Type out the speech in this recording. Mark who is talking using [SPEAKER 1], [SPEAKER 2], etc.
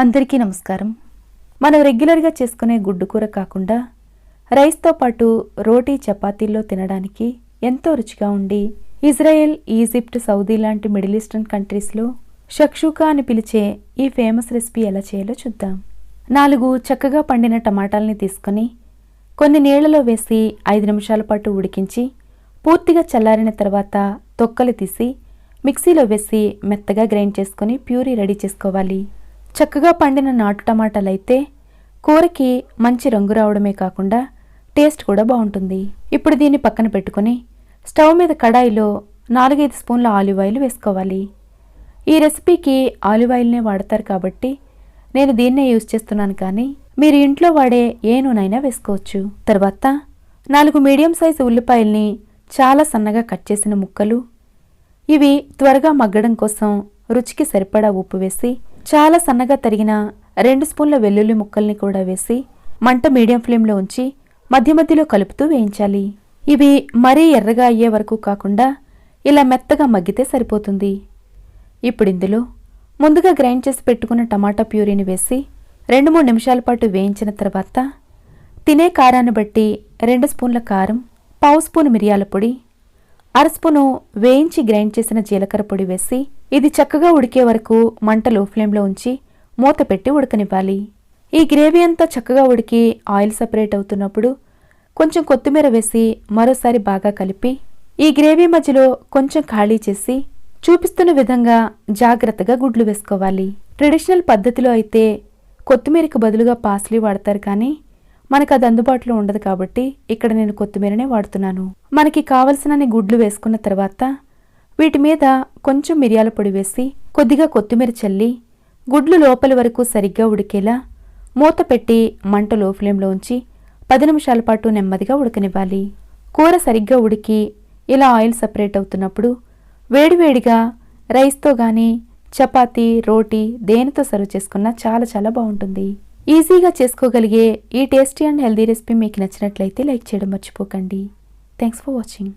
[SPEAKER 1] అందరికీ నమస్కారం. మనం రెగ్యులర్గా చేసుకునే గుడ్డు కూర కాకుండా రైస్తో పాటు రోటీ చపాతీల్లో తినడానికి ఎంతో రుచిగా ఉండి ఇజ్రాయెల్ ఈజిప్ట్ సౌదీ లాంటి మిడిల్ ఈస్టర్న్ కంట్రీస్లో షక్షుకా అని పిలిచే ఈ ఫేమస్ రెసిపీ ఎలా చేయాలో చూద్దాం. నాలుగు చక్కగా పండిన టమాటాలని తీసుకొని కొన్ని నీళ్ళలో వేసి ఐదు నిమిషాల పాటు ఉడికించి పూర్తిగా చల్లారిన తర్వాత తొక్కలు తీసి మిక్సీలో వేసి మెత్తగా గ్రైండ్ చేసుకొని ప్యూరీ రెడీ చేసుకోవాలి. చక్కగా పండిన నాటు టమాటాలైతే కూరకి మంచి రంగు రావడమే కాకుండా టేస్ట్ కూడా బాగుంటుంది. ఇప్పుడు దీన్ని పక్కన పెట్టుకొని స్టవ్ మీద కడాయిలో నాలుగైదు స్పూన్ల ఆలివ్ ఆయిల్ వేసుకోవాలి. ఈ రెసిపీకి ఆలివ్ ఆయిల్నే వాడతారు కాబట్టి నేను దీన్నే యూజ్ చేస్తున్నాను కానీ మీరు ఇంట్లో వాడే ఏ నూనైనా వేసుకోవచ్చు. తర్వాత నాలుగు మీడియం సైజు ఉల్లిపాయల్ని చాలా సన్నగా కట్ చేసిన ముక్కలు ఇవి త్వరగా మగ్గడం కోసం రుచికి సరిపడా ఉప్పు వేసి చాలా సన్నగా తరిగిన రెండు స్పూన్ల వెల్లుల్లి ముక్కల్ని కూడా వేసి మంట మీడియం ఫ్లేమ్లో ఉంచి మధ్య మధ్యలో కలుపుతూ వేయించాలి. ఇవి మరీ ఎర్రగా అయ్యే వరకు కాకుండా ఇలా మెత్తగా మగ్గితే సరిపోతుంది. ఇప్పుడు ఇందులో ముందుగా గ్రైండ్ చేసి పెట్టుకున్న టమాటా ప్యూరీని వేసి రెండు మూడు నిమిషాల పాటు వేయించిన తర్వాత తినే కారాన్ని బట్టి రెండు స్పూన్ల కారం పావు స్పూన్ మిరియాల పొడి అరస్పును వేయించి గ్రైండ్ చేసిన జీలకర్ర పొడి వేసి ఇది చక్కగా ఉడికే వరకు మంట లో ఫ్లేమ్లో ఉంచి మూత పెట్టి ఉడకనివ్వాలి. ఈ గ్రేవీ అంతా చక్కగా ఉడికి ఆయిల్ సపరేట్ అవుతున్నప్పుడు కొంచెం కొత్తిమీర వేసి మరోసారి బాగా కలిపి ఈ గ్రేవీ మధ్యలో కొంచెం ఖాళీ చేసి చూపిస్తున్న విధంగా జాగ్రత్తగా గుడ్లు వేసుకోవాలి. ట్రెడిషనల్ పద్ధతిలో అయితే కొత్తిమీరకు బదులుగా పాస్లీ వాడతారు కానీ మనకు అది అందుబాటులో ఉండదు కాబట్టి ఇక్కడ నేను కొత్తిమీరనే వాడుతున్నాను. మనకి కావలసినన్ని గుడ్లు వేసుకున్న తర్వాత వీటి మీద కొంచెం మిరియాల పొడి వేసి కొద్దిగా కొత్తిమీర చల్లి గుడ్లు లోపలి వరకు సరిగ్గా ఉడికేలా మూత పెట్టి మంట లో ఫ్లేమ్లో ఉంచి పది నిమిషాల పాటు నెమ్మదిగా ఉడకనివ్వాలి. కూర సరిగ్గా ఉడికి ఇలా ఆయిల్ సపరేట్ అవుతున్నప్పుడు వేడివేడిగా రైస్తో కానీ చపాతీ రోటీ దేనితో సర్వ్ చేసుకున్నా చాలా చాలా బాగుంటుంది. ఈజీగా చేసుకోగలిగే ఈ టేస్టీ అండ్ హెల్దీ రెసిపీ మీకు నచ్చినట్లయితే లైక్ చేయడం మర్చిపోకండి. Thanks for watching